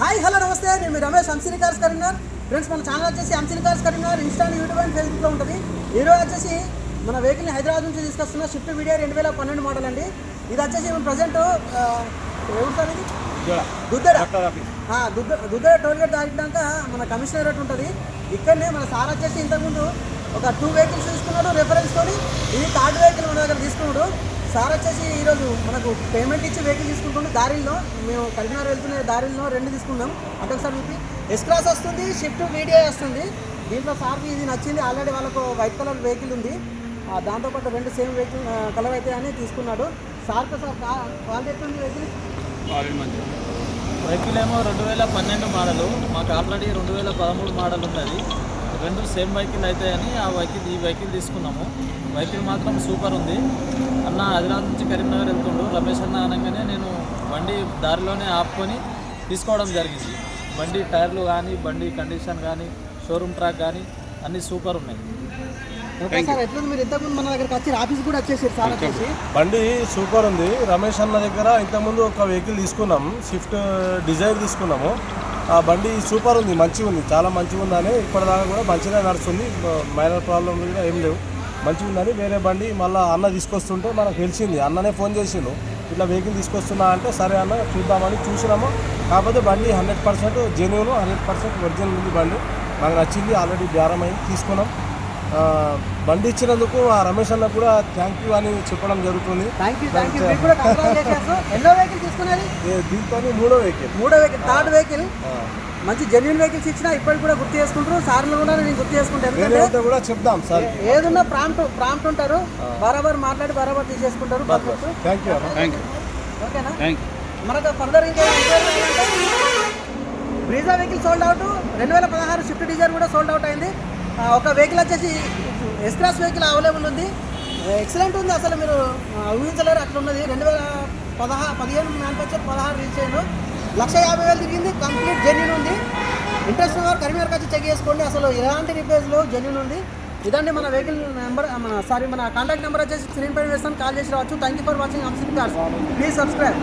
Hi hello నమస్తే. నేను మీ రమేష్ అంసిని కార్స్ కరీంనగర్ ఫ్రెండ్స్ మన ఛానల్ వచ్చేసి Hamsini cars Karimnagar Insta YouTube and ఫేస్బుక్లో ఉంటుంది. ఈరోజు వచ్చేసి మన వెహికల్ని హైదరాబాద్ నుంచి తీసుకొస్తున్న షిఫ్ట్ వీడియో రెండు వేల పన్నెండు మోడల్ అండి. ఇది వచ్చేసి ప్రజెంట్ ఎవరు సార్ ఇది? దుద్దడ టోల్గేట్ దాటినాక మన కమిషనరేట్ ఉంటుంది. ఇక్కడనే మన సార్ వచ్చేసి ఇంతకుముందు ఒక టూ వెహికల్స్ తీసుకున్నాడు. రెఫరెన్స్ తోని ఇది థర్డ్ వెహికల్ మన దగ్గర తీసుకున్నాడు. సార్ వచ్చేసి ఈరోజు మనకు పేమెంట్ ఇచ్చి వెహికల్ తీసుకుంటుండే దారిలో మేము కరీంనగర్ వెళ్తున్న దారిలో రెండు తీసుకున్నాం. అంటే ఒకసారి మీకు ఎస్ క్లాస్ వస్తుంది షిఫ్ట్ వీడియో వస్తుంది. దీంట్లో సార్కి ఇది నచ్చింది. ఆల్రెడీ వాళ్ళకు వైట్ కలర్ వెహికల్ ఉంది. ఆ, దాంతోపాటు రెండు సేమ్ వెహికల్ కలర్ అయితే అని తీసుకున్నాడు. సార్కి సార్ క్వాలిటీ ఎట్లుంది వెహికల్ వెహికల్ ఏమో రెండు వేల పన్నెండు మోడలు మాకు ఆల్రెడీ రెండు వేల పదమూడు మోడల్ ఉన్నది. రెండు సేమ్ వెహికల్ అవుతాయని ఆ వెహికల్ ఈ వెహికల్ తీసుకున్నాము. వెహికల్ మాత్రం సూపర్ ఉంది. అన్న ఆదిలాబాద్ నుంచి కరీంనగర్ వెళ్తుండు. రమేష్ అన్న అనగానే నేను బండి దారిలోనే ఆపుకొని తీసుకోవడం జరిగింది. బండి టైర్లు కానీ బండి కండిషన్ కానీ షోరూమ్ ట్రాక్ కానీ అన్నీ సూపర్ ఉన్నాయి. బండి సూపర్ ఉంది. రమేష్ అన్న దగ్గర ఇంతకుముందు ఒక వెహికల్ తీసుకున్నాం. స్విఫ్ట్ డిజైర్ తీసుకున్నాము. ఆ బండి సూపర్ ఉంది మంచిగా ఉంది. చాలా మంచిగా ఉందని ఇప్పటిదాకా కూడా మంచిగా నడుస్తుంది. మైనర్ ప్రాబ్లం కూడా ఏం లేవు. మంచిగా ఉందని వేరే బండి మళ్ళీ అన్న తీసుకొస్తుంటే మనకు తెలిసింది. అన్ననే ఫోన్ చేసిండు. ఇట్లా వెహికల్ తీసుకొస్తున్నా అంటే సరే అన్న చూద్దామని చూసినాము. కాకపోతే బండి hundred percent genuine hundred percent original ఉంది బండి. నాకు నచ్చింది ఆల్రెడీ బేరం అయింది తీసుకున్నాం. బండి ఇచ్చినందుకు ఆ రమేష్ అన్న కూడా థ్యాంక్ యూ అని చెప్పడం జరుగుతుంది. దీంతో మూడో వెహికల్ మూడో వెహికల్ థర్డ్ వెహికల్ మంచి జెన్యున్ వెహికల్స్ ఇచ్చినా ఇప్పటికి కూడా గుర్తు చేసుకుంటారు. సార్లు కూడా నేను గుర్తు చేసుకుంటాను కూడా చెప్దాం సార్. ఏదున్నా ప్రాంప్ట్ ప్రాంప్ట్ ఉంటారు. బరాబర్ మాట్లాడి బరాబర్ తీసేసుకుంటారు. థ్యాంక్ యూ థ్యాంక్ యూ ఓకేనా? మనకు ఫర్దర్ ఇంకా బ్రీజా వెహికల్ సోల్డ్ అవుట్ రెండు వేల పదహారు షిఫ్ట్ డిజైర్ కూడా సోల్డ్ అవుట్ అయింది. ఒక వెహికల్ వచ్చేసి ఎస్ క్లాస్ వెహికల్ అవైలబుల్ ఉంది ఎక్సలెంట్ ఉంది అసలు మీరు ఊహించలేరు అట్లా ఉన్నది. రెండు వేల పదహా పదిహేను మ్యానుఫ్యాక్చర్ పదహారు రీచ్ అయ్యాను లక్ష యాభై వేలు తిరిగింది కంప్లీట్ జెన్యున్ ఉంది. ఇంట్రెస్ట్ ఉన్న వారు కరీంనగర్కి వచ్చి చెక్ చేసుకోండి. అసలు ఎలాంటి రిపేర్స్లో జెన్యున్ ఉంది. ఇదండి మన వెహికల్ నెంబర్ మన సారీ మన కాంటాక్ట్ నెంబర్ వచ్చేసి స్క్రీన్ పైన వేస్తాను. కాల్ చేసి రావచ్చు. థ్యాంక్ యూ ఫర్ వాచింగ్ అంశిట్ కార్స్ ప్లీజ్ సబ్స్క్రైబ్